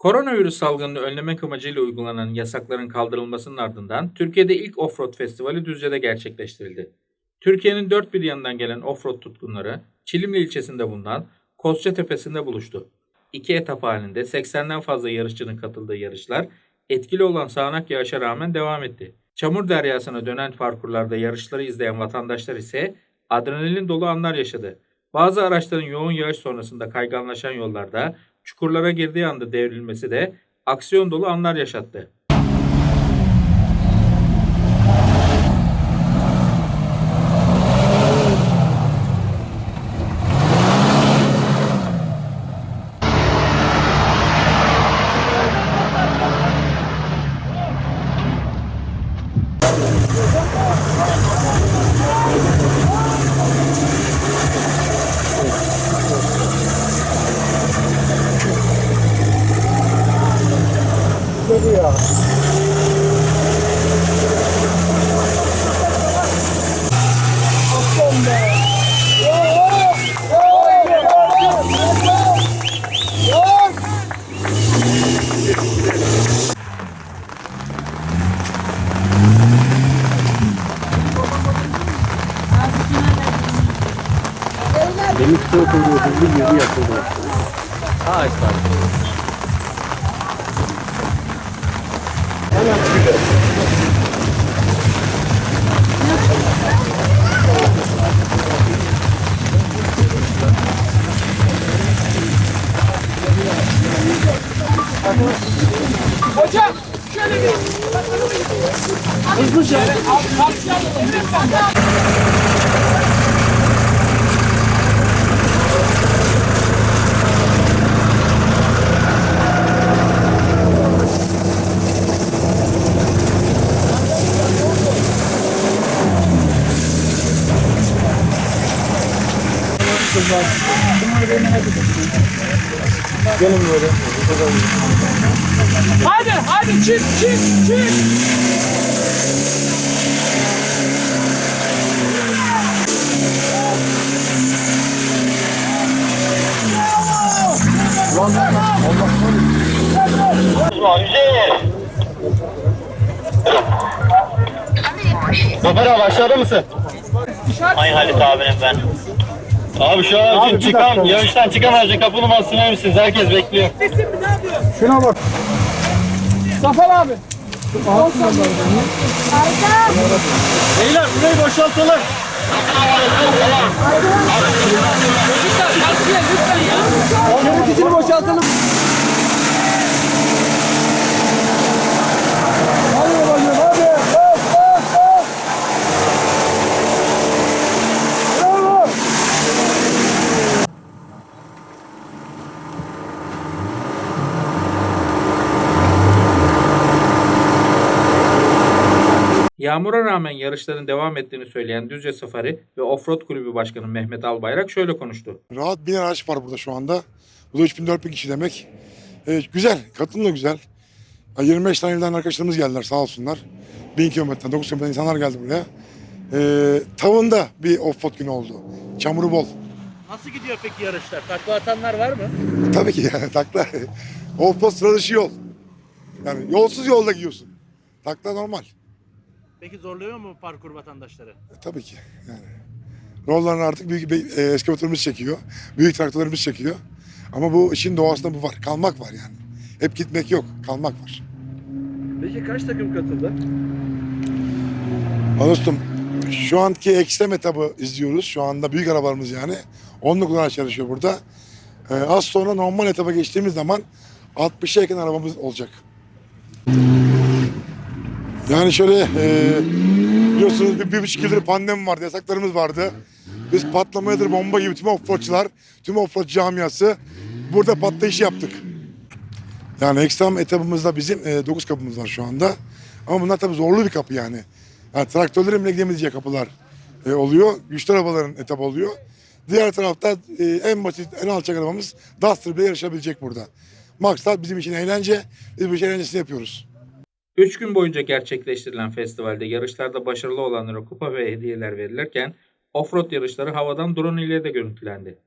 Koronavirüs salgınını önlemek amacıyla uygulanan yasakların kaldırılmasının ardından Türkiye'de ilk Offroad Festivali Düzce'de gerçekleştirildi. Türkiye'nin dört bir yanından gelen offroad tutkunları Çilimli ilçesinde bulunan Kozça Tepesi'nde buluştu. İki etap halinde 80'den fazla yarışçının katıldığı yarışlar etkili olan sağanak yağışa rağmen devam etti. Çamur deryasına dönen parkurlarda yarışları izleyen vatandaşlar ise adrenalin dolu anlar yaşadı. Bazı araçların yoğun yağış sonrasında kayganlaşan yollarda çukurlara girdiği anda devrilmesi de aksiyon dolu anlar yaşattı. Çok oluyor, hızlı yeri yapıldı. Ağaçlar. Hocam şöyle bir hızlıca Gelin böyle. Hadi hadi çık çık çık. Zafer abi aşağıda mısın? Ay Halit abinin ben. Abi şu an için çıkan, yarıştan çıkan aracın kapı numarasını verir misiniz? Herkes bekliyor. Şuna bak. Zafer abi. Beyler burayı boşaltalım. Yöneticini boşaltalım. Yağmura rağmen yarışların devam ettiğini söyleyen Düzce Safari ve Offroad Kulübü Başkanı Mehmet Albayrak şöyle konuştu. Rahat bin araç var burada şu anda. Bu da 3000 4000 kişi demek. Evet, güzel. Katılım da güzel. Ya 25 tane ilden arkadaşlarımız geldiler sağ olsunlar. 1000 kilometreden 9 kilometreden insanlar geldi buraya. Ee, tavında bir off-road günü oldu. Çamuru bol. Nasıl gidiyor peki yarışlar? Takla atanlar var mı? Tabii ki yani takla. off-road sıra dışı yol. Yani yolsuz yolda gidiyorsun. Takla normal. Peki zorluyor mu parkur vatandaşları? E, tabii ki yani. Rollarını artık büyük e, eskavatörümüz çekiyor. Büyük traktörlerimiz çekiyor. Ama bu işin doğasında bu var. Kalmak var yani. Hep gitmek yok. Kalmak var. Peki kaç takım katıldı? Dostum şu anki ekstrem etabı izliyoruz. Şu anda büyük arabalarımız yani. 19 araç yarışıyor burada. Ee, az sonra normal etaba geçtiğimiz zaman 60'a yakın arabamız olacak. Yani şöyle e, biliyorsunuz bir, bir buçuk yıldır pandemi vardı, yasaklarımız vardı. Biz patlamayadır bomba gibi tüm offroadçılar, tüm offroad camiası burada patlayış yaptık. Yani ekstrem etabımızda bizim e, 9 kapımız var şu anda. Ama bunlar tabii zorlu bir kapı yani. Yani traktörlerin bile gidemeyeceği kapılar e, oluyor. Güçlü arabaların etabı oluyor. Diğer tarafta e, en basit, en alçak arabamız Duster bile yarışabilecek burada. Maksat bizim için eğlence. Biz bu işin eğlencesini yapıyoruz. 3 gün boyunca gerçekleştirilen festivalde yarışlarda başarılı olanlara kupa ve hediyeler verilirken offroad yarışları havadan drone ile de görüntülendi.